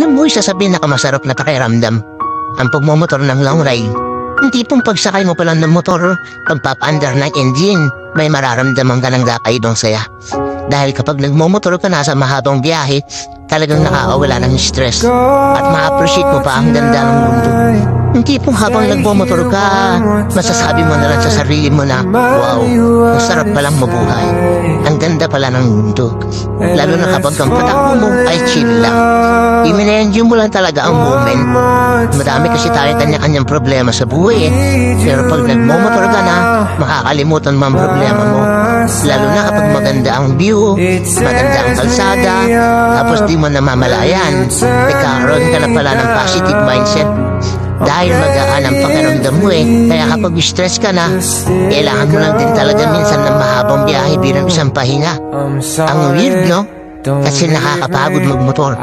Alam mo, isa sa pinakamasarap na pakiramdam ang pagmumotor ng long ride. Hindi pong pagsakay mo pa lang ng motor, pagpapaandar ng engine, may mararamdaman ka ng kakaibang saya. Dahil kapag nagmumotor ka na sa mahabang biyahe, talagang nakakawala ng stress at ma-appreciate mo pa ang ganda ng mundo. Hindi pong habang nagmumotor ka, masasabi mo na lang sa sarili mo na, wow, ang sarap palang mabuhay. Ang ganda pala ng mundo. Lalo na kapag ang patakbo mo ay chill lang. I-enjoy mo lang talaga ang moment. Madami kasi tayo kanya-kanyang problema sa buhay eh. Pero pag nagmumotor ka na, makakalimutan mo ang problema mo. Lalo na kapag maganda ang view, maganda ang kalsada, tapos di mo namamalayan, nagkakaroon ka na pala ng positive mindset. Dahil magaan ang pakiramdam mo eh. Kaya kapag stress ka na, kailangan mo lang din talaga minsan ng mahabang biyahe bilang isang pahinga. Ang weird, no? Kasi nakakapagod magmotor.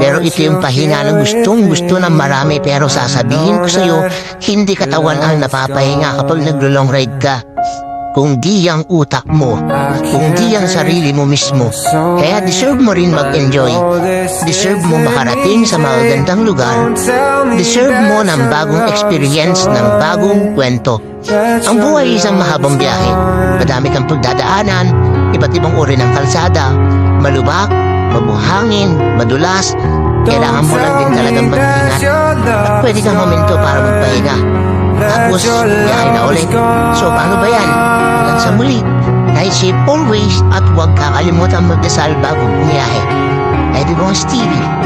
Pero ito yung pahinga na gustong gusto ng marami pero sasabihin ko sa'yo, hindi katawan ang napapahinga kapag naglo-long ride ka. Kung di ang utak mo, kung di ang sarili mo mismo. Kaya deserve mo rin mag-enjoy. Deserve mo makarating sa magagandang lugar. Deserve mo ng bagong experience ng bagong kwento. Ang buhay ay isang mahabang biyahe. Madami kang pagdadaanan, iba't ibang uri ng kalsada, malubak, mabuhangin, madulas. Kailangan mo lang din talagang mag-ingat. At pwede kang momento para magpahinga. Tapos, biyahe na ulit. So, paano ba yan? Sa muli. Ride safe always at huwag kakalimutan magdasal bago bumiyahe. Everyone's TV. Peace.